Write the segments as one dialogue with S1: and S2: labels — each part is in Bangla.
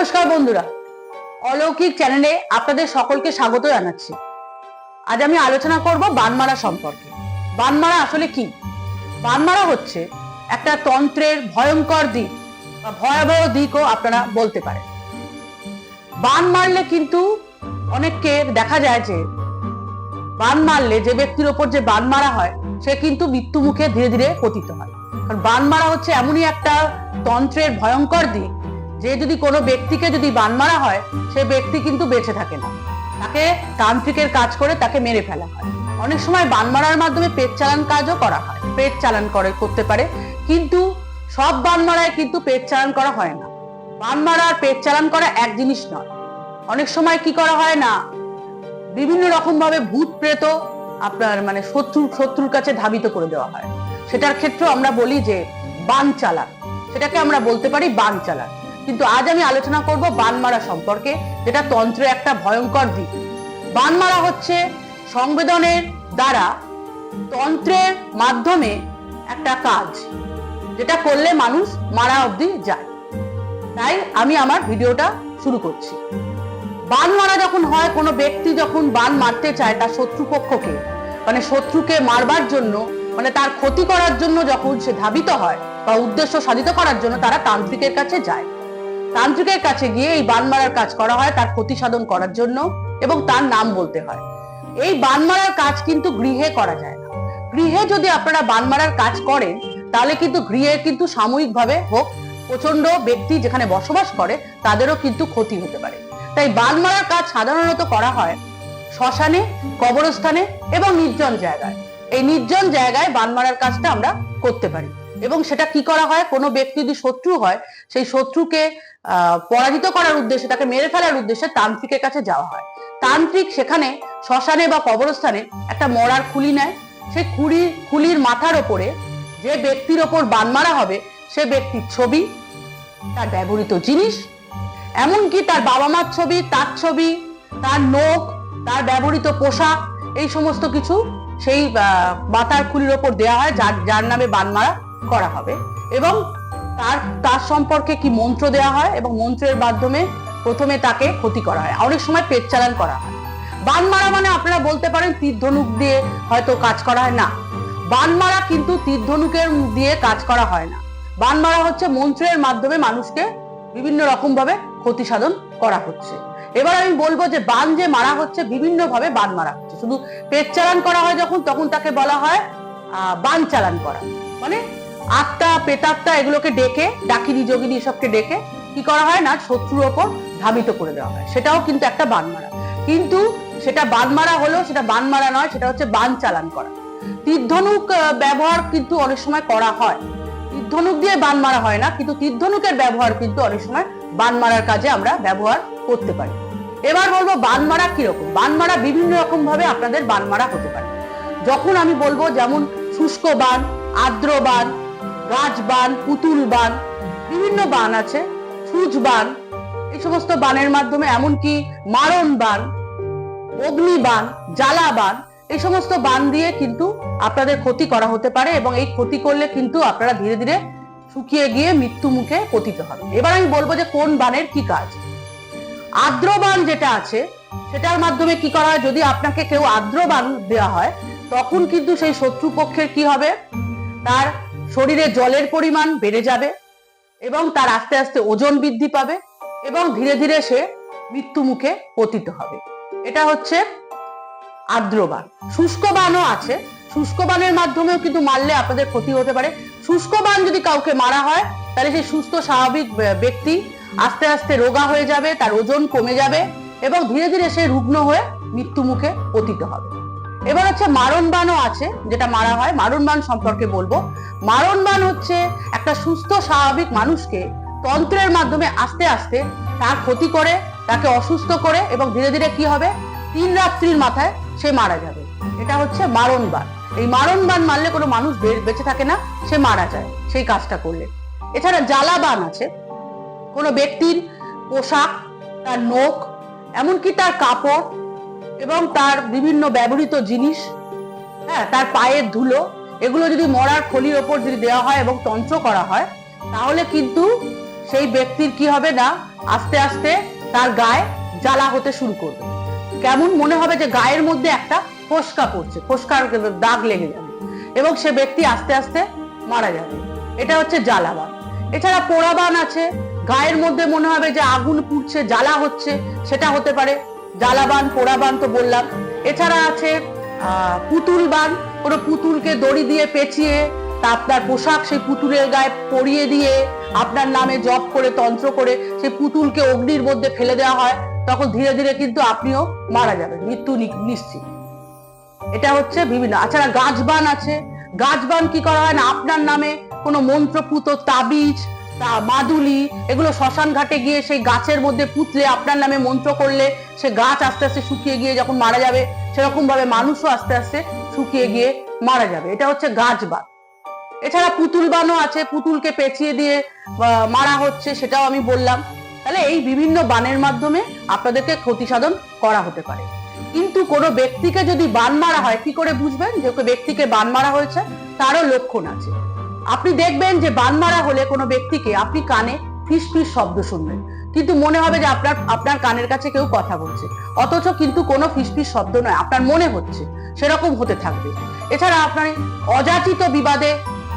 S1: নমস্কার বন্ধুরা। অলৌকিক চ্যানেলে আপনাদের সকলকে স্বাগত জানাচ্ছি। আজ আমি আলোচনা করব বানমারা সম্পর্কে। বানমারা আসলে কি? বানমারা হচ্ছে একটা তন্ত্রের ভয়ঙ্কর দিক বা ভয়াবহ দিকও আপনারা বলতে পারেন। বান মারলে কিন্তু অনেককে দেখা যায় যে, বান মারলে যে ব্যক্তির ওপর যে বান মারা হয়, সে কিন্তু মৃত্যু মুখে ধীরে ধীরে পতিত হয়। কারণ বান মারা হচ্ছে এমনই একটা তন্ত্রের ভয়ঙ্কর দিক যে যদি কোনো ব্যক্তিকে যদি বান মারা হয়, সে ব্যক্তি কিন্তু বেঁচে থাকে না। তাকে তান্ত্রিকের কাজ করে তাকে মেরে ফেলা হয়। অনেক সময় বান মারার মাধ্যমে পেট চালান কাজও করা হয়। পেট চালান করে, করতে পারে। কিন্তু সব বান মারায় কিন্তু পেট চালান করা হয় না। বান মারা আর পেট চালান করা এক জিনিস নয়। অনেক সময় কি করা হয় না? বিভিন্ন রকম ভাবে ভূত প্রেত আপনার মানে শত্রু, শত্রুর কাছে ধাবিত করে দেওয়া হয়। সেটার ক্ষেত্রে আমরা বলি যে বান চালান সেটাকে আমরা বলতে পারি বান চালান কিন্তু আজ আমি আলোচনা করব বান মারা সম্পর্কে, যেটা তন্ত্রের একটা ভয়ঙ্কর দিক। বান মারা হচ্ছে সংবেদনের দ্বারা তন্ত্রের মাধ্যমে একটা কাজ, যেটা করলে মানুষ মারা অবধি যায়। তাই আমি আমার ভিডিওটা শুরু করছি। বান মারা যখন হয়, কোনো ব্যক্তি যখন বান মারতে চায় তার শত্রুপক্ষকে মানে শত্রুকে মারবার জন্য মানে তার ক্ষতি করার জন্য যখন সে ধাবিত হয় বা উদ্দেশ্য সাধিত করার জন্য তারা তান্ত্রিকের কাছে যায়। তান্ত্রিকের কাছে গিয়ে এই বান মারার কাজ করা হয় তার ক্ষতি সাধন করার জন্য এবং তার নাম বলতে হয়। এই বান মারার কাজ কিন্তু গৃহে করা যায় না। গৃহে যদি আপনারা বান মারার কাজ করেন, তাহলে কিন্তু গৃহে কিন্তু সাময়িকভাবে হোক প্রচণ্ড ব্যক্তি যেখানে বসবাস করে, তাদেরও কিন্তু ক্ষতি হতে পারে। তাই বান মারার কাজ সাধারণত করা হয় শ্মশানে, কবরস্থানে এবং নির্জন জায়গায়। এই নির্জন জায়গায় বান মারার কাজটা আমরা করতে পারি। এবং সেটা কি করা হয়? কোনো ব্যক্তি যদি শত্রু হয়, সেই শত্রুকে পরাজিত করার উদ্দেশ্যে, তাকে মেরে ফেলার উদ্দেশ্যে তান্ত্রিকের কাছে যাওয়া হয়। তান্ত্রিক সেখানে শ্মশানে বা কবরস্থানে একটা মরার খুলি নেয়। সেই খুলি খুলির মাথার ওপরে যে ব্যক্তির ওপর বান মারা হবে, সে ব্যক্তির ছবি, তার ব্যবহৃত জিনিস, এমনকি তার বাবা মার ছবি, তার ছবি, তার নখ, তার ব্যবহৃত পোশাক, এই সমস্ত কিছু সেই মাথার খুলির ওপর দেওয়া হয়, যার যার নামে বানমারা করা হবে। এবং তার তার সম্পর্কে কি মন্ত্র দেওয়া হয় এবং মন্ত্রের মাধ্যমে প্রথমে তাকে ক্ষতি করা হয়। অনেক সময় পেট চালান করা হয়। বান মারা মানে আপনারা বলতে পারেন তীর ধনুক দিয়ে হয়তো কাজ করা হয়। না। বান মারা কিন্তু তীর ধনুকের দিয়ে কাজ করা হয় না। বান মারা হচ্ছে মন্ত্রের মাধ্যমে মানুষকে বিভিন্ন রকম ভাবে ক্ষতি সাধন করা হচ্ছে। এবার আমি বলব যে বান যে মারা হচ্ছে বিভিন্ন ভাবে বান মারা হচ্ছে। শুধু পেট চালান করা হয় যখন, তখন তাকে বলা হয় বান চালান করা। মানে আত্মা পেতাত্মা এগুলোকে ডেকে, ডাকিনি, যোগিনী এসবকে ডেকে, কি করা হয় না, শত্রুর ওপর ধাবিত করে দেওয়া হয়। সেটাও কিন্তু একটা বান মারা কিন্তু সেটা বান মারা হলেও সেটা বান মারা নয়, সেটা হচ্ছে বান চালান করা। তীর্ধনুক ব্যবহার কিন্তু অনেক সময় করা হয়। তীর্ধনুক দিয়ে বান মারা হয় না, কিন্তু তীর্ধনুকের ব্যবহার কিন্তু অনেক সময় বান মারার কাজে আমরা ব্যবহার করতে পারি। এবার বলব বান মারা কীরকম? বান মারা বিভিন্ন রকম ভাবে আপনাদের বান মারা হতে পারে। যখন আমি বলব যেমন শুষ্ক বান, আর্দ্র বান গাছ বান পুতুল বান, বিভিন্ন বান আছে, সূচ বান, এই সমস্ত বানের মাধ্যমে এমনকি মারণ বান অগ্নিবান জ্বালাবান এই সমস্ত বান দিয়ে কিন্তু আপনাদের ক্ষতি করা হতে পারে এবং এই ক্ষতি করলে কিন্তু আপনারা ধীরে ধীরে শুকিয়ে গিয়ে মৃত্যু মুখে পতিত হবে এবার আমি বলব যে কোন বানের কি কাজ? আর্দ্রবান যেটা আছে, সেটার মাধ্যমে কি করা হয়? যদি আপনাকে কেউ আর্দ্রবান দেওয়া হয়, তখন কিন্তু সেই শত্রুপক্ষের কি হবে? তার শরীরে জলের পরিমাণ বেড়ে যাবে এবং তার আস্তে আস্তে ওজন বৃদ্ধি পাবে এবং ধীরে ধীরে সে মৃত্যু মুখে পতিত হবে। এটা হচ্ছে আর্দ্রবান। শুষ্ক বানও আছে। শুষ্ক বানের মাধ্যমেও কিন্তু মারলে আপনাদের ক্ষতি হতে পারে। শুষ্ক বান যদি কাউকে মারা হয়, তাহলে সেই সুস্থ, স্বাভাবিক ব্যক্তি আস্তে আস্তে রোগা হয়ে যাবে, তার ওজন কমে যাবে এবং ধীরে ধীরে সে রুগ্ন হয়ে মৃত্যু মুখে পতিত হবে। এবার হচ্ছে মারণ বানও আছে, যেটা মারা হয়। মারণ বান সম্পর্কে বলব। মারণ বান হচ্ছে একটা সুস্থ, স্বাভাবিক মানুষকে তন্ত্রের মাধ্যমে আস্তে আস্তে তার ক্ষতি করে, তাকে অসুস্থ করে এবং ধীরে ধীরে কি হবে? তিন রাত্রির মাথায় সে মারা যাবে। এটা হচ্ছে মারণ বান এই মারণ বান মারলে কোনো মানুষ বেঁচে থাকে না, সে মারা যায়। সেই কাজটা করলে। এছাড়া জ্বালাবান আছে। কোনো ব্যক্তির পোশাক, তার নখ, এমনকি তার কাপড় এবং তার বিভিন্ন ব্যবহৃত জিনিস হ্যাঁ তার পায়ের ধুলো, এগুলো যদি মরার খলির ওপর যদি দেওয়া হয় এবং তন্ত্র করা হয়, তাহলে কিন্তু সেই ব্যক্তির কি হবে না, আস্তে আস্তে তার গায়ে জ্বালা হতে শুরু করবে। কেমন মনে হবে যে গায়ের মধ্যে একটা ফোসকা পড়ছে, ফোসকার দাগ লেগে যাবে এবং সে ব্যক্তি আস্তে আস্তে মারা যাবে। এটা হচ্ছে জ্বালাবান। এছাড়া পোড়াবান আছে। গায়ের মধ্যে মনে হবে যে আগুন পুড়ছে, জ্বালা হচ্ছে, সেটা হতে পারে জ্বালাবান, পোড়াবান তো বললাম। এছাড়া আছে পুতুল বান। কোনো পুতুলকে দড়ি দিয়ে পেঁচিয়ে তা আপনার পোশাক সেই পুতুলের গায়ে পরিয়ে দিয়ে আপনার নামে জপ করে, তন্ত্র করে সেই পুতুলকে অগ্নির মধ্যে ফেলে দেওয়া হয়, তখন ধীরে ধীরে কিন্তু আপনিও মারা যাবেন। মৃত্যু নিশ্চিত। এটা হচ্ছে বিভিন্ন আচ্ছা গাছবান আছে। গাছবান কি করা হয় না? আপনার নামে কোনো মন্ত্রপুত তাবিজ তা মাদুলি, এগুলো শ্মশান ঘাটে গিয়ে সেই গাছের মধ্যে পুতলে, আপনার নামে মন্ত্র করলে, সে গাছ আস্তে আস্তে শুকিয়ে গিয়ে যখন মারা যাবে সেরকম ভাবে মানুষও আস্তে আস্তে শুকিয়ে গিয়ে মারা যাবে। এটা হচ্ছে গাছবান এছাড়া পুতুল বানও আছে, পুতুলকে পেঁচিয়ে দিয়ে মারা হচ্ছে, সেটাও আমি বললাম। তাহলে এই বিভিন্ন বানের মাধ্যমে আপনাদেরকে ক্ষতি সাধন করা হতে পারে। কিন্তু কোনো ব্যক্তিকে যদি বান মারা হয়, কি করে বুঝবেন যে ব্যক্তিকে বান মারা হয়েছে? তারও লক্ষণ আছে। আপনি দেখবেন যে বান মারা হলে কোনো ব্যক্তিকে আপনি কানে ফিস ফিস শব্দ শুনবেন। কিন্তু মনে হবে যে আপনার আপনার কানের কাছে কেউ কথা বলছে। অথচ কিন্তু কোনো ফিসফিস শব্দ নয়, আপনার মনে হচ্ছে, সেরকম হতে থাকবে। এছাড়া আপনার অযাচিত বিবাদে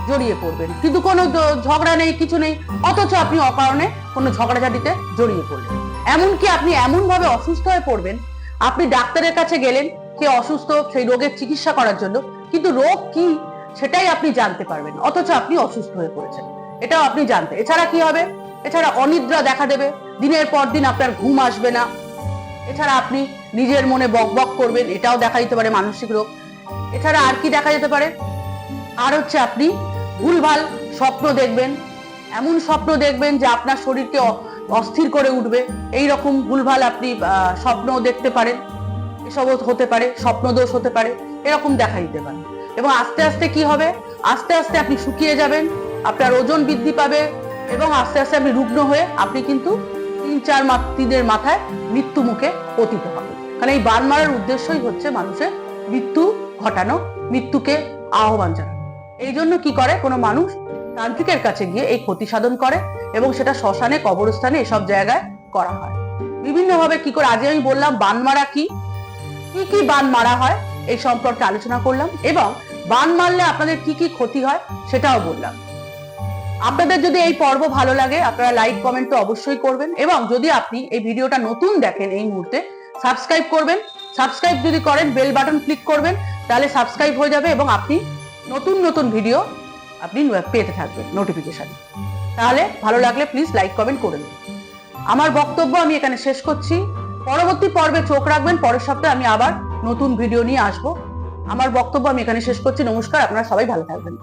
S1: জড়িয়ে পড়বেন। কিন্তু কোনো ঝগড়া নেই, কিছু নেই, অথচ আপনি অকারণে কোনো ঝগড়াঝাটিতে জড়িয়ে পড়লেন। এমনকি আপনি এমন ভাবে অসুস্থ হয়ে পড়বেন, আপনি ডাক্তারের কাছে গেলেন সে অসুস্থ, সেই রোগের চিকিৎসা করার জন্য। কিন্তু রোগ কি? সেটাই আপনি জানতে পারবেন, অথচ আপনি অসুস্থ হয়ে পড়েছেন। এটাও আপনি জানতে এছাড়া কি হবে? এছাড়া অনিদ্রা দেখা দেবে, দিনের পর দিন আপনার ঘুম আসবে না। এছাড়া আপনি নিজের মনে বক বক করবেন, এটাও দেখা দিতে পারে মানসিক রোগ। এছাড়া আর কি দেখা যেতে পারে? আর হচ্ছে আপনি ভুলভাল স্বপ্ন দেখবেন, এমন স্বপ্ন দেখবেন যে আপনার শরীরকে অস্থির করে উঠবে। এই রকম ভুলভাল আপনি স্বপ্ন দেখতে পারেন। এসব হতে পারে, স্বপ্নদোষ হতে পারে, এরকম দেখা দিতে পারে। এবং আস্তে আস্তে কি হবে? আস্তে আস্তে আপনি শুকিয়ে যাবেন, আপনার ওজন বৃদ্ধি পাবে এবং আস্তে আস্তে আপনি রুগ্ন হয়ে আপনি কিন্তু তিন, চার মাস দিনের মাথায় মৃত্যু মুখে পতিত হবে কারণ এই বান মারার উদ্দেশ্যই হচ্ছে মানুষের মৃত্যু ঘটানো, মৃত্যুকে আহ্বান জানানো। এই জন্য কি করে? কোনো মানুষ তান্ত্রিকের কাছে গিয়ে এই ক্ষতি সাধন করে এবং সেটা শ্মশানে, কবরস্থানে এসব জায়গায় করা হয়। বিভিন্নভাবে কি করে? আজকে আমি বললাম, বান মারা কি কি বান মারা হয়? এই সম্পর্কে আলোচনা করলাম এবং বান মারলে আপনাদের কি কি ক্ষতি হয় সেটাও বললাম। আপনাদের যদি এই পর্ব ভালো লাগে, আপনারা লাইক কমেন্ট তো অবশ্যই করবেন এবং যদি আপনি এই ভিডিওটা নতুন দেখেন এই মুহূর্তে সাবস্ক্রাইব করবেন। সাবস্ক্রাইব যদি করেন বেল বাটন ক্লিক করবেন, তাহলে সাবস্ক্রাইব হয়ে যাবে এবং আপনি নতুন নতুন ভিডিও আপনি পেতে থাকবেন নোটিফিকেশন তাহলে ভালো লাগলে প্লিজ লাইক কমেন্ট করে দিন। আমার বক্তব্য আমি এখানে শেষ করছি। পরবর্তী পর্বে চোখ রাখবেন, পরের সপ্তাহে আমি আবার নতুন ভিডিও নিয়ে আসব। আমার বক্তব্য আমি এখানে শেষ করছি। নমস্কার, আপনারা সবাই ভালো থাকবেন।